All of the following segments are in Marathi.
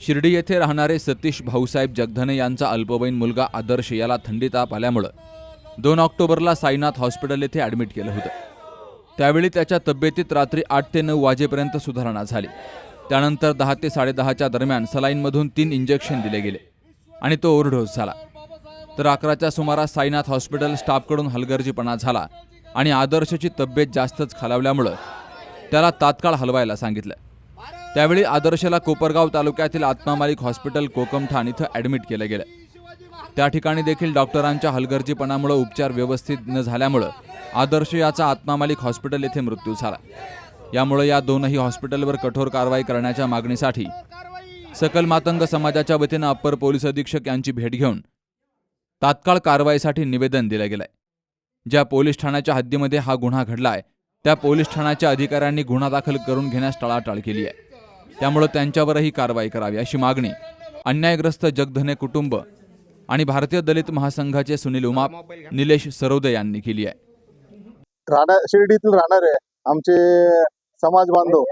शिर्डी येथे राहणारे सतीश भाऊसाहेब जगधने यांचा अल्पवयीन मुलगा आदर्श याला थंडी ताप आल्यामुळं दोन ऑक्टोबरला साईनाथ हॉस्पिटल येथे ॲडमिट केलं होतं. त्यावेळी त्याच्या तब्येतीत रात्री आठ ते नऊ वाजेपर्यंत सुधारणा झाली. त्यानंतर दहा ते साडेदहाच्या दरम्यान सलाईनमधून तीन इंजेक्शन दिले गेले आणि तो ओव्हरडोस झाला. तर अकराच्या सुमारास साईनाथ हॉस्पिटल स्टाफकडून हलगर्जीपणा झाला आणि आदर्शची तब्येत जास्तच खालावल्यामुळं त्याला तात्काळ हलवायला सांगितलं. त्यावेळी आदर्शला कोपरगाव तालुक्यातील आत्मामालिक हॉस्पिटल कोकमठाण इथं ॲडमिट केलं गेलं. त्या ठिकाणी देखील डॉक्टरांच्या हलगर्जीपणामुळे उपचार व्यवस्थित न झाल्यामुळं आदर्श याचा आत्मामालिक हॉस्पिटल येथे मृत्यू झाला. यामुळे या दोनही हॉस्पिटलवर कठोर कारवाई करण्याच्या मागणीसाठी सकल मातंग समाजाच्या वतीनं अप्पर पोलीस अधीक्षक यांची भेट घेऊन तात्काळ कारवाईसाठी निवेदन दिलं गेलंय. ज्या पोलीस ठाण्याच्या हद्दीमध्ये हा गुन्हा घडलाय त्या पोलीस ठाण्याच्या अधिकाऱ्यांनी गुन्हा दाखल करून घेण्यास टाळाटाळ केली आहे. त्यामुळे त्यांच्यावरही कारवाई करावी अशी मागणी. अन्यायग्रस्त जगधने कुटुंब आणि भारतीय दलित महासंघाचे सुनील उमाप निलेश सरोदे यांनी केली आहे. राणा शिर्डीतील राहणारे आमचे समाज बांधव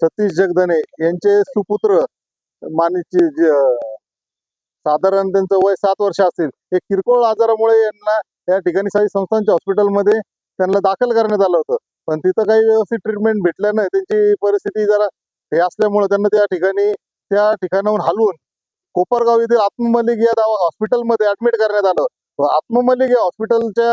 सतीश जगधने यांचे सुपुत्र मानिची साधारण त्यांचं वय सात वर्ष असेल हे किरकोळ आजारामुळे यांना या ठिकाणी साई संस्थांच्या हॉस्पिटलमध्ये त्यांना दाखल करण्यात आलं होतं. पण तिथं काही व्यवस्थित ट्रीटमेंट भेटल्यानं त्यांची परिस्थिती जरा हे असल्यामुळे त्यांना त्या ठिकाणी त्या ठिकाणाहून हलवून कोपरगाव येथील आत्ममलिक या दावा हॉस्पिटलमध्ये ऍडमिट करण्यात आलं. व आत्ममलिक या हॉस्पिटलच्या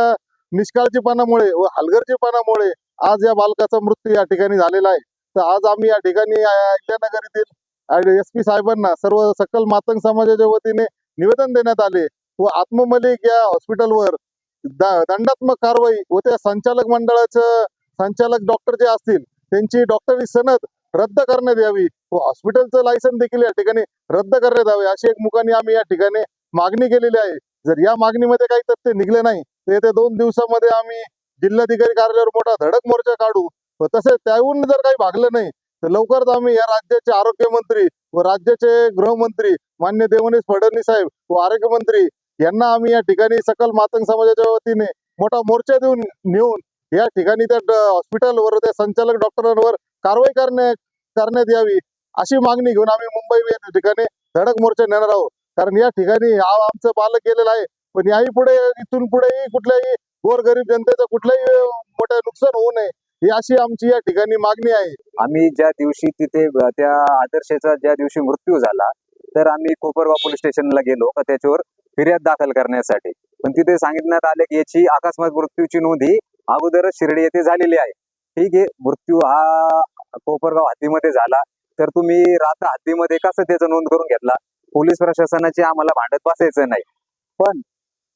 निष्काळजीपणामुळे व हलगर्जीपणामुळे आज या बालकाचा मृत्यू या ठिकाणी झालेला आहे. तर आज आम्ही या ठिकाणी अहिल्यानगर येथील एस पी साहेबांना सर्व सकल मातंग समाजाच्या वतीने निवेदन देण्यात आले व आत्ममलिक या हॉस्पिटलवर द- दंडात्मक कारवाई व त्या संचालक मंडळाचं संचालक डॉक्टर जे असतील त्यांची डॉक्टरी सनद रद्द करण्यात यावी. व हॉस्पिटलचं लायसन देखील या ठिकाणी रद्द करण्यात यावे. अशी एक मुखाने आम्ही या ठिकाणी मागणी केलेली आहे. जर या मागणीमध्ये काही तथ्य निघले नाही तर येत्या दोन दिवसामध्ये आम्ही जिल्हाधिकारी कार्यालयावर मोठा धडक मोर्चा काढू. व तसेच त्याहून जर काही भागलं नाही तर लवकरच आम्ही या राज्याचे आरोग्यमंत्री व राज्याचे गृहमंत्री मान्य देवनेश फडणवीस साहेब व आरोग्यमंत्री यांना आम्ही या ठिकाणी सकल मातंग समाजाच्या वतीने मोठा मोर्चा देऊन नेऊन या ठिकाणी त्या हॉस्पिटलवर त्या संचालक डॉक्टरांवर कारवाई करण्या करण्यात यावी अशी मागणी घेऊन आम्ही मुंबई या ठिकाणी धडक मोर्चा नेणार आहोत. कारण या ठिकाणी हा आमचं पालक केलेलं आहे. पण याही पुढे इथून पुढेही कुठल्याही गोरगरीब जनतेचं कुठलंही मोठं नुकसान होऊ नये ही अशी आमची या ठिकाणी मागणी आहे. आम्ही ज्या दिवशी तिथे त्या आदर्शचा ज्या दिवशी मृत्यू झाला तर आम्ही कोपरगाव पोलीस स्टेशनला गेलो का त्याच्यावर फिर्याद दाखल करण्यासाठी. पण तिथे सांगितण्यात आले की याची अकस्मात मृत्यूची नोंद ही अगोदरच शिर्डी येथे झालेली आहे. ठीक आहे मृत्यू हा कोपरगाव हद्दीमध्ये झाला. तर तुम्ही रात्र हद्दीमध्ये कसं त्याचं नोंद करून घेतला? पोलीस प्रशासनाची आम्हाला भांडत बसायचं नाही. पण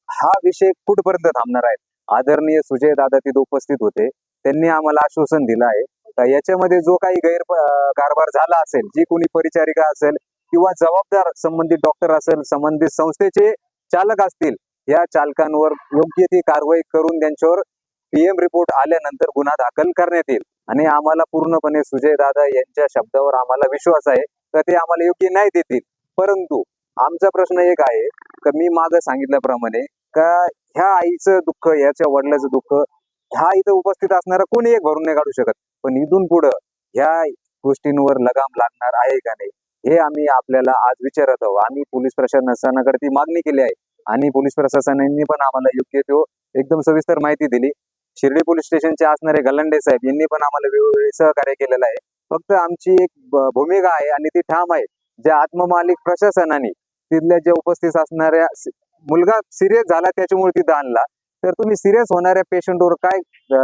हा विषय कुठपर्यंत थांबणार आहे? आदरणीय सुजय दादा तिथे उपस्थित होते. त्यांनी आम्हाला आश्वासन दिलं आहे. का याच्यामध्ये जो काही गैर कारभार झाला असेल जी कोणी परिचारिका असेल किंवा जबाबदार संबंधित डॉक्टर असेल संबंधित संस्थेचे चालक असतील या चालकांवर योग्य ती कारवाई करून त्यांच्यावर पीएम रिपोर्ट आल्यानंतर गुन्हा दाखल करण्यात येईल. आणि आम्हाला पूर्णपणे सुजय दादा यांच्या शब्दावर आम्हाला विश्वास आहे तर ते आम्हाला योग्य नाही देतील. परंतु आमचा प्रश्न एक आहे का मी माग सांगितल्याप्रमाणे का ह्या आईचं दुःख ह्याच्या वडिलाचं दुःख ह्या इथं उपस्थित असणारा कोणी एक भरून नाही काढू शकत. पण इथून पुढं ह्या गोष्टींवर लगाम लागणार आहे का नाही हे आम्ही आपल्याला आज विचारत आहोत. आम्ही पोलीस प्रशासनाकडे ती मागणी केली आहे. आणि पोलीस प्रशासनाने पण आम्हाला योग्य तो एकदम सविस्तर माहिती दिली. शिर्डी पोलीस स्टेशनचे असणारे गलंडे साहेब यांनी पण आम्हाला वेळोवेळी सहकार्य केलेलं आहे. फक्त आमची एक भूमिका आहे आणि ती ठाम आहे. ज्या आत्ममालिक प्रशासनाने तिथल्या ज्या उपस्थित असणाऱ्या मुलगा सिरियस झाला त्याच्यामुळे तिथं आणला. तर तुम्ही सिरियस होणाऱ्या पेशंटवर काय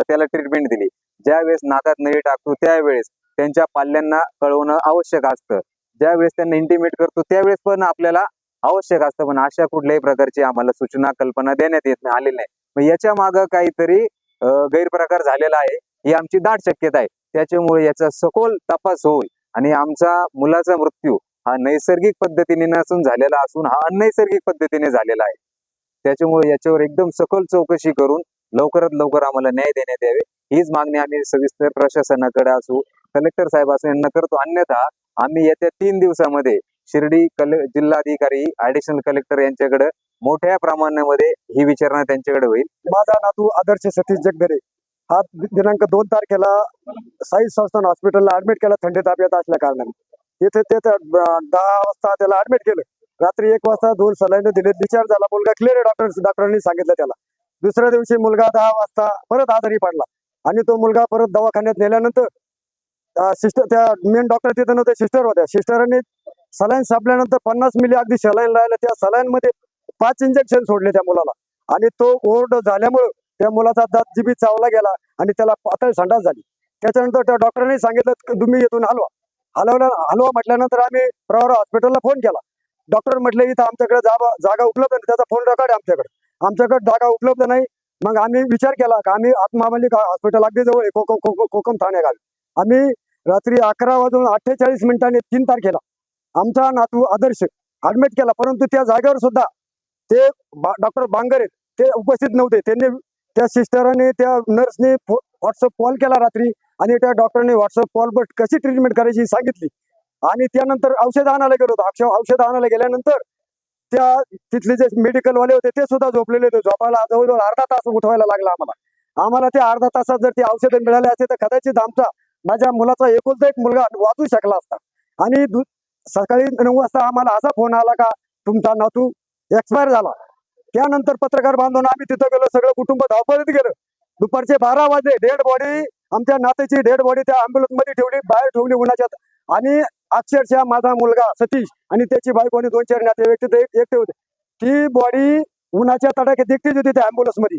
त्याला ट्रीटमेंट दिली? ज्यावेळेस नाकात नळी टाकतो त्यावेळेस त्यांच्या पाल्यांना कळवणं आवश्यक असतं. ज्यावेळेस त्यांना इंटिमेट करतो त्यावेळेस पण आपल्याला आवश्यक असतं. पण अशा कुठल्याही प्रकारची आम्हाला सूचना कल्पना देण्यात येत नाही आलेली नाही. मग याच्या मागं काहीतरी गैरप्रकार झालेला आहे. ही आमची दाट शक्यता आहे. त्याच्यामुळे याचा सखोल तपास होईल आणि आमचा मुलाचा मृत्यू हा नैसर्गिक पद्धतीने नसून झालेला असून हा अनैसर्गिक पद्धतीने झालेला आहे. त्याच्यामुळे याच्यावर एकदम सखोल चौकशी करून लवकरात लवकर आम्हाला न्याय देण्यात यावे. हीच मागणी आम्ही सविस्तर प्रशासनाकडे असू कलेक्टर साहेब असू यांना करतो. अन्यथा आम्ही येत्या तीन दिवसामध्ये शिर्डी कले जिल्हाधिकारी ऍडिशनल कलेक्टर यांच्याकडे मोठ्या प्रमाणामध्ये ही विचारणा त्यांच्याकडे होईल. माझा नातू आदर्श सतीश जगदरे. हा दिनांक दोन तारखेला साई संस्थान हॉस्पिटलला ऍडमिट केला थंडी ताब्यात असल्या कारणाने. इथे ते दहा वाजता त्याला ऍडमिट केलं. रात्री एक वाजता दोन सलाईन दिले डिस्चार्ज झाला मुलगा. क्लिअर डॉक्टर डॉक्टरांनी सांगितलं त्याला. दुसऱ्या दिवशी मुलगा दहा वाजता परत आजारी पडला. आणि तो मुलगा परत दवाखान्यात नेल्यानंतर सिस्टर त्या मेन डॉक्टर तिथं नव्हते सिस्टर होत्या. सिस्टरांनी सलाईन सापल्यानंतर पन्नास मिली अगदी सलाईन लावलं त्या सलाईन मध्ये पाच इंजेक्शन सोडले त्या मुलाला. आणि तो ओरड झाल्यामुळे त्या मुलाचा दात जिबी चावला गेला आणि त्याला पातळ संडास झाली. त्याच्यानंतर त्या डॉक्टरांनी सांगितलं की तुम्ही येथून हलवा. हलवल्या हलवा म्हटल्यानंतर आम्ही प्रवारा हॉस्पिटलला फोन केला. डॉक्टर म्हटले इथं आमच्याकडे जागा जागा उपलब्ध नाही. त्याचा फोन रेकॉर्ड आमच्याकडे. आमच्याकडे जागा उपलब्ध नाही. मग आम्ही विचार केला का आम्ही आत्मामलिक हॉस्पिटल अगदी जवळ आहे कोकम कोकम- कोकम ठाणे गावी आम्ही रात्री अकरा वाजून अठ्ठेचाळीस मिनिटांनी तीन तारखेला आमचा नातू आदर्श ऍडमिट केला परंतु त्या जागेवर सुद्धा ते डॉक्टर बांगर ते उपस्थित नव्हते. त्यांनी त्या सिस्टराने त्या नर्सने व्हॉट्सअप कॉल केला रात्री आणि त्या डॉक्टरने व्हॉट्सअप कॉल बट कशी ट्रीटमेंट करायची सांगितली. आणि त्यानंतर औषध आणायला गेलो होतो. औषध आणायला गेल्यानंतर त्या तिथले जे मेडिकल वाले होते ते सुद्धा झोपलेले होते. झोपायला जवळजवळ अर्धा तास उठवायला लागला आम्हाला. आम्हाला त्या अर्धा तासात जर ते औषध मिळाले असते तर कदाचित आमचा माझ्या मुलाचा एकुलता एक मुलगा वाचू शकला असता. आणि दु- सकाळी नऊ वाजता आम्हाला असा फोन आला का तुमचा नातू एक्सपायर झाला. त्यानंतर पत्रकार बांधून आम्ही तिथं गेलो सगळं कुटुंब धावपळीत गेलं. दुपारचे बारा वाजले डेड बॉडी आमच्या नात्याची डेड बॉडी त्या अँब्युलन्समध्ये ठेवली बाहेर ठेवली उन्हाच्यात. आणि अक्षरशः माझा मुलगा सतीश आणि त्याची बायको आणि दोन चार नातेवाईक तिथे एक- एकटे होते. ती बॉडी उन्हाच्या तडाख्यात एकटीच होती त्या अँब्युलन्समध्ये.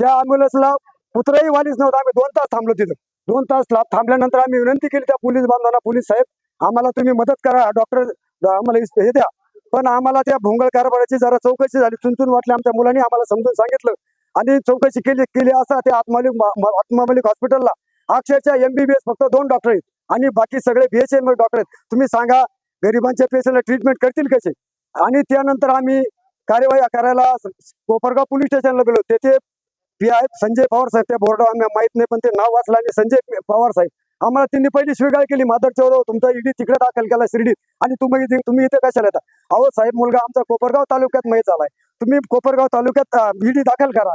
त्या अँब्युलन्सला पुत्रही वालीच नव्हता. आम्ही दोन तास थांबलो तिथं. दोन तास ला- थांबल्यानंतर आम्ही विनंती केली त्या पोलीस बांधवांना पोलीस साहेब आम्हाला तुम्ही मदत करा. डॉक्टर आम्हाला हे द्या. पण आम्हाला त्या भोंगळ कारभाराची जरा चौकशी झाली. चुनचुन वाटली आमच्या मुलांनी आम्हाला समजून सांगितलं. आणि चौकशी केली केली असा त्या आत्मालिक आत्मालिक हॉस्पिटलला. अक्षरशः एमबीबीएस फक्त दोन डॉक्टर आहेत. आणि बाकी सगळे बीएचएम डॉक्टर आहेत. तुम्ही सांगा गरिबांच्या पेशंटला ट्रीटमेंट करतील कसे? आणि त्यानंतर आम्ही कार्यवाही करायला कोपरगाव पोलीस स्टेशनला गेलो. तेथे पी आय संजय पवार साहेब त्या बोर्डावर आम्ही माहीत नाही पण ते नाव वाचलं. आणि संजय पवार साहेब आम्हाला त्यांनी पहिली स्वीकार केली. मादर चौराव तुमचा ईडी तिकडे दाखल केला शिर्डीत. आणि तुम्ही इथे- तुम्ही इथे कशाला येता? अहो साहेब मुलगा आमचा कोपरगाव तालुक्यात मय झालाय. तुम्ही कोपरगाव तालुक्यात ईडी दाखल करा.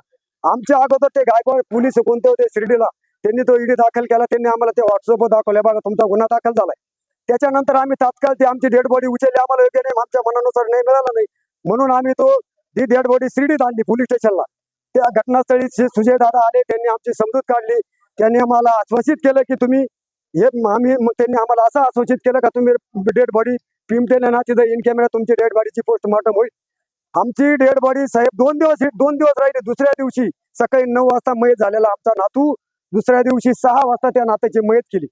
आमच्या अगोदर ते गायकवाड पोलीस कोणते होते शिर्डीला त्यांनी तो ईडी दाखल केला. त्यांनी आम्हाला ते व्हॉट्सअपवर दाखवल्या. बघा तुमचा गुन्हा दाखल झालाय. त्याच्यानंतर आम्ही तात्काळ ती आमची डेड बॉडी उचलली. आम्हाला योग्य नाही. आमच्या मनानुसार नाही मिळाला नाही. म्हणून आम्ही तो ती डेड बॉडी शिर्डीत आणली पोलीस स्टेशनला. त्या घटनास्थळी सुजय दादा आले. त्यांनी आमची समजूत काढली. त्यांनी आम्हाला आश्वासित केलं की तुम्ही हे आम्ही त्यांनी आम्हाला असं आश्वासित केलं का तुम्ही डेड बॉडी पिमटेल ना तिथं इन कॅमेरा तुमची डेड बॉडीची पोस्टमॉर्टम होईल. आमची डेड बॉडी साहेब दोन दिवस दोन दिवस राहिली. दुसऱ्या दिवशी सकाळी नऊ वाजता मयत झालेला आमचा नातू दुसऱ्या दिवशी सहा वाजता त्या नात्याची मयत केली.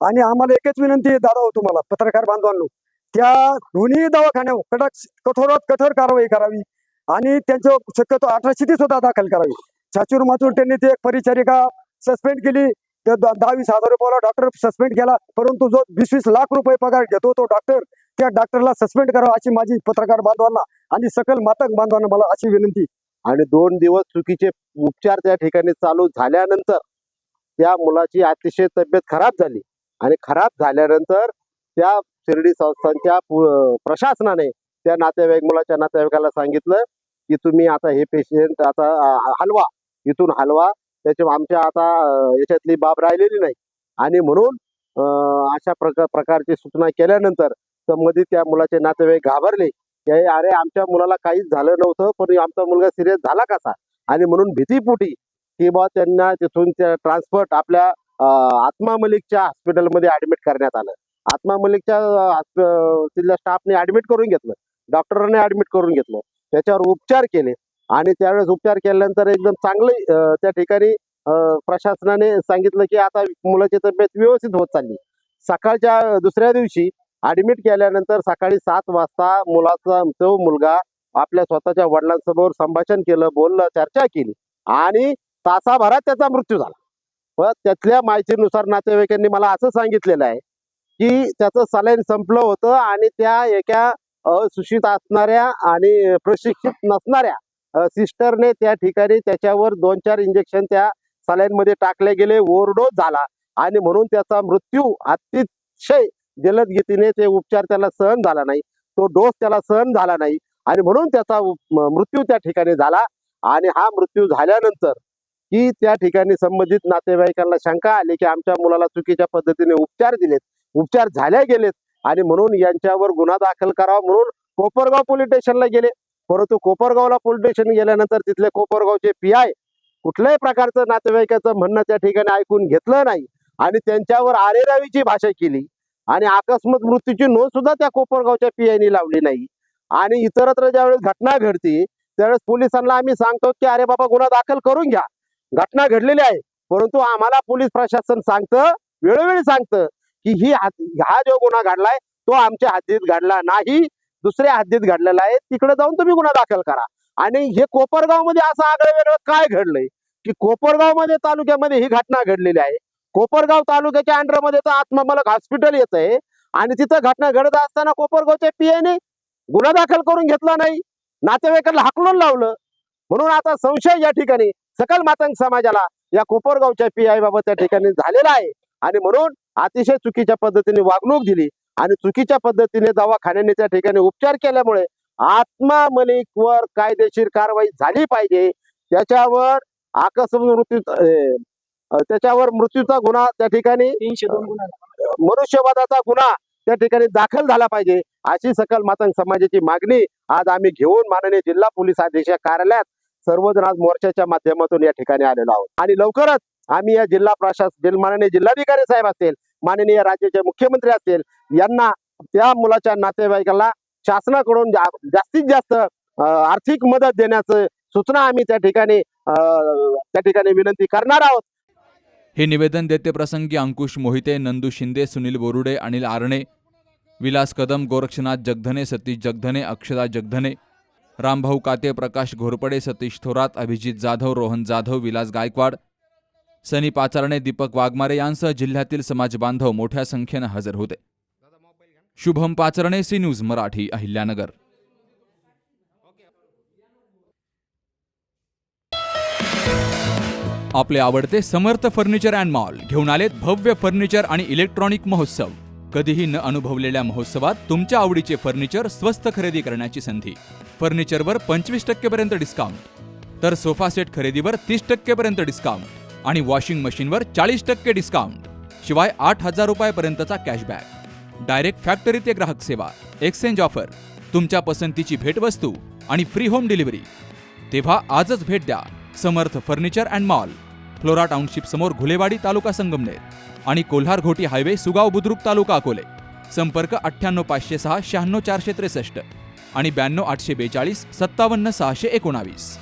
आणि आम्हाला एकच विनंती दादा हो तुम्हाला पत्रकार बांधवांनो त्या दोन्ही दवाखान्यावर कडक कठोरात कठोर कारवाई करावी आणि त्यांच्या शक्यतो अठराशे सुद्धा दाखल करावी. छाचूर माचूर त्यांनी ते एक परिचारिका सस्पेंड केली. त्या दहा वीस हजार रुपयाला डॉक्टर सस्पेंड केला. परंतु जो वीस वीस लाख रुपये पगार घेतो तो डॉक्टर त्या डॉक्टरला सस्पेंड करावा अशी माझी पत्रकार बांधवांना आणि सकल मातक बांधवांना मला अशी विनंती. आणि दोन दिवस चुकीचे उपचार त्या ठिकाणी चालू झाल्यानंतर त्या मुलाची अतिशय तब्येत खराब झाली. आणि खराब झाल्यानंतर त्या शिर्डी संस्थांच्या प्रशासनाने त्या नातेवाईक मुलाच्या नातेवाईकाला सांगितलं की तुम्ही आता हे पेशंट आता हलवा इथून हलवा त्याच्या आमच्या आता याच्यातली बाब राहिलेली नाही. आणि म्हणून अशा प्रकार प्रकारची सूचना केल्यानंतर तर मध्ये त्या मुलाचे नातेवाईक घाबरले. की अरे आमच्या मुलाला काहीच झालं नव्हतं पण आमचा मुलगा सिरियस झाला कसा आणि म्हणून भीतीपोटी की बा त्यांना तिथून त्या ट्रान्सपोर्ट आपल्या आत्मा मलिकच्या हॉस्पिटलमध्ये ऍडमिट करण्यात आलं. आत्मा मलिकच्या अं, तिथल्या स्टाफने ऍडमिट करून घेतलं. डॉक्टरांनी ऍडमिट करून घेतलं. त्याच्यावर उपचार केले. आणि त्यावेळेस उपचार केल्यानंतर एकदम चांगले त्या ठिकाणी प्रशासनाने सांगितलं की आता मुलाची तब्येत व्यवस्थित होत चालली. सकाळच्या दुसऱ्या दिवशी ऍडमिट केल्यानंतर सकाळी सात वाजता मुलाचा तो मुलगा आपल्या स्वतःच्या वडिलांसमोर संभाषण केलं बोललं चर्चा केली आणि तासाभरात त्याचा मृत्यू झाला. व त्यातल्या माहितीनुसार नातेवाईकांनी मला असं सांगितलेलं आहे की त्याचं सलाईन संपलं होतं आणि त्या एका सुशित असणाऱ्या आणि प्रशिक्षित नसणाऱ्या सिस्टरने त्या ठिकाणी त्याच्यावर दोन चार इंजेक्शन त्या सलाईन मध्ये टाकले गेले ओव्हरडोस झाला. आणि म्हणून त्याचा मृत्यू अतिशय जलदगतीने ते उपचार त्याला सहन झाला नाही. तो डोस त्याला सहन झाला नाही. आणि म्हणून त्याचा मृत्यू त्या ठिकाणी झाला. आणि हा मृत्यू झाल्यानंतर की त्या ठिकाणी संबंधित नातेवाईकांना शंका आली की आमच्या मुलाला चुकीच्या पद्धतीने उपचार दिलेत. उपचार झाले गेलेत. आणि म्हणून यांच्यावर गुन्हा दाखल करावा म्हणून कोपरगाव पोलीस स्टेशनला गेले. परंतु कोपरगावला पोलीस स्टेशन गेल्यानंतर तिथले कोपरगावचे पी आय कुठल्याही प्रकारचं नातेवाईकाचं म्हणणं त्या ठिकाणी ऐकून घेतलं नाही आणि त्यांच्यावर आरेरावीची भाषा केली आणि अकस्मात मृत्यूची नोंद सुद्धा त्या कोपरगावच्या पी आयनी लावली नाही. आणि इतरत्र ज्यावेळेस घटना घडती त्यावेळेस पोलिसांना आम्ही सांगतो की अरे बाबा गुन्हा दाखल करून घ्या. घटना घडलेली आहे. परंतु आम्हाला पोलीस प्रशासन सांगतं वेळोवेळी सांगतं की ही हा जो गुन्हा घडलाय तो आमच्या हद्दीत घडला नाही. दुसऱ्या हद्दीत घडलेला आहे तिकडे जाऊन तुम्ही गुन्हा दाखल करा. आणि हे कोपरगावमध्ये असं आगळं वेगळं काय घडलंय? की कोपरगावमध्ये तालुक्यामध्ये ही घटना घडलेली आहे. कोपरगाव तालुक्याच्या अंडरमध्ये तर आत्ममलक हॉस्पिटल येत आहे. आणि तिथं घटना घडत असताना कोपरगावच्या पीएने गुन्हा दाखल करून घेतला नाही. नातेवाईकांना हाकलून लावलं. म्हणून आता संशय या ठिकाणी सकल मातंग समाजाला या कोपरगावच्या पी आय बाबत त्या ठिकाणी झालेला आहे. आणि म्हणून अतिशय चुकीच्या पद्धतीने वागणूक दिली. आणि चुकीच्या पद्धतीने दवाखान्याने त्या ठिकाणी उपचार केल्यामुळे आत्मा मलिकवर कायदेशीर कारवाई झाली पाहिजे. त्याच्यावर आकस्मिक मृत्यू त्याच्यावर मृत्यूचा गुन्हा त्या ठिकाणी मनुष्यवादाचा गुन्हा त्या ठिकाणी दाखल झाला पाहिजे. अशी सकल मातंग समाजाची मागणी आज आम्ही घेऊन माननीय जिल्हा पोलीस अधीक्षक कार्यालयात सर्वजण आज मोर्चाच्या माध्यमातून या ठिकाणी आलेलो आहोत. आणि लवकरच आम्ही या जिल्हा प्रशासन माननीय जिल्हाधिकारी साहेब असतील माननीय राज्याचे मुख्यमंत्री असतील यांना त्या मुलाच्या नातेवाईकाला शासनाकडून जास्तीत जास्त आर्थिक मदत देण्याचं सूचना आम्ही त्या ठिकाणी त्या ठिकाणी विनंती करणार आहोत. हे निवेदन देते प्रसंगी अंकुश मोहिते नंदू शिंदे सुनील बोरुडे अनिल आरणे विलास कदम गोरक्षनाथ जगधने सतीश जगधने अक्षदा जगधने रामभाऊ काते प्रकाश घोरपडे सतीश थोरात अभिजित जाधव रोहन जाधव विलास गायकवाड सनी पाचारणे दीपक वाघमारे यांसह जिल्ह्यातील समाज बांधव मोठ्या संख्येनं हजर होते. Shubham Pacharne C news Marathi Ahilyanagar. आपले आवडते समर्थ फर्निचर अँड मॉल घेऊन आलेत भव्य फर्निचर आणि इलेक्ट्रॉनिक महोत्सव. कधीही न अनुभवलेल्या महोत्सवात तुमच्या आवडीचे फर्निचर स्वस्त खरेदी करण्याची संधी. फर्निचरवर पंचवीस टक्केपर्यंत डिस्काउंट तर सोफा सेट खरेदीवर तीस टक्केपर्यंत डिस्काउंट आणि वॉशिंग मशीनवर चाळीस टक्के डिस्काउंट शिवाय आठ हजार रुपयापर्यंतचा कॅशबॅक. डायरेक्ट फॅक्टरी ते ग्राहक सेवा एक्सचेंज ऑफर तुमच्या पसंतीची भेटवस्तू आणि फ्री होम डिलिव्हरी. तेव्हा आजच भेट द्या Samarth furniture and mall Flora township समोर घुलेवाडी तालुका संगमनेर आणि कोल्हार घोटी हायवे सुगाव बुद्रुक तालुका अकोले. संपर्क अठ्ठ्याण्णव पाचशे सहा शहाण्णव चारशे त्रेसष्ट आणि ब्याण्णव आठशे बेचाळीस सत्तावन्न सहाशे एकोणावीस.